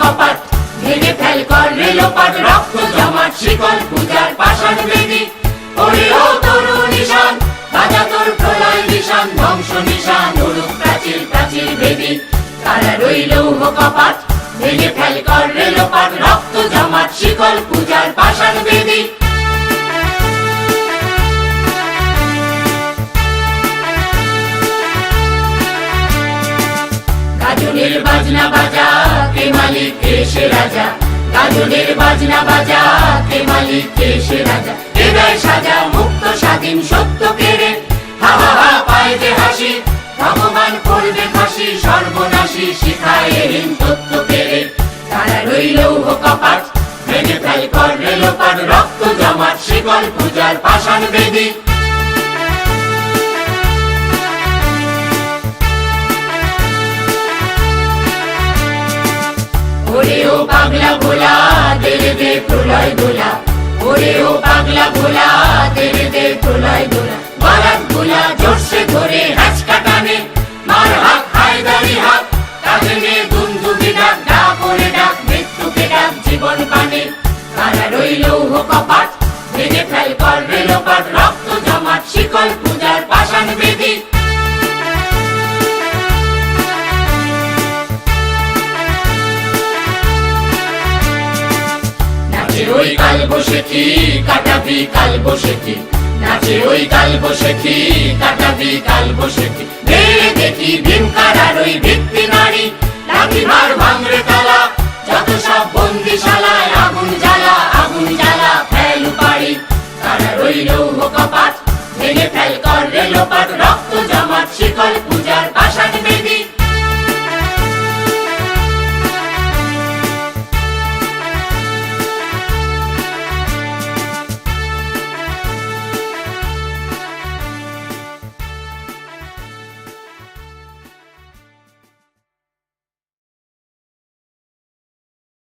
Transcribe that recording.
কপাট ভেঙে ফেল কর রেলোপাট রক্ত জমাট, শিকল পূজার পাষাণ বেদি। ওরে ও নিশান, বাজা তোর প্রলয় নিশান, ধ্বংস নিশান উড়ুক প্রাচীর প্রাচীর বেদি। তারা রইল কপাট ভেঙে ফেল কর রেলোপাট রক্ত জমাট, শিকল পূজার পাষাণ বেদি। বাজনা বাজা মালিক কে রাজা। গাজনের বাজনা বাজা কে মালিক কে রাজা। হৃদয় সাজা মুক্ত, স্বাধীন, সত্য কেড়ে। হা হা হা পায় হাসি, ভগবান করবে ফাঁসি, সর্বনাশী শিখায় এরিন তত্ত্ব কেড়ে। তারা রইল কপাট, ভেঙে ফেল কর রেলোপাট রক্ত জমাট, শিকল পূজার পাষাণ বেদী। পাগলা ভোলা তেরে দে প্রলয় দোলা ওরে ও পাগলা ভোলা তেরে দে প্রলয় দোলা ভোলা, জোরসে ধরে হ্যাচকা টানে মার হায়দারি নিয়ে দুন্দুবি ডাক করে ডাক, মৃত্যুকে ডাক, জীবন পানে তারা রইল কপাট, ভেঙে ফেল কর রক্ত ওই কাল বসে কি? কাটাবি কাল বসে কি? নাচে ওই কাল বসে কি? কাটাবি কাল বসে কি? দেখি ভীম কারার ওই ভিত্তি নারী। লাঠি মার ভাঙরে তালা, যত সব বন্দিশালায় আগুন জ্বালা আগুন জ্বালা ফেল পাড়ি। তারা রইল কপাট ভেঙে ফেল কর রেলো পাট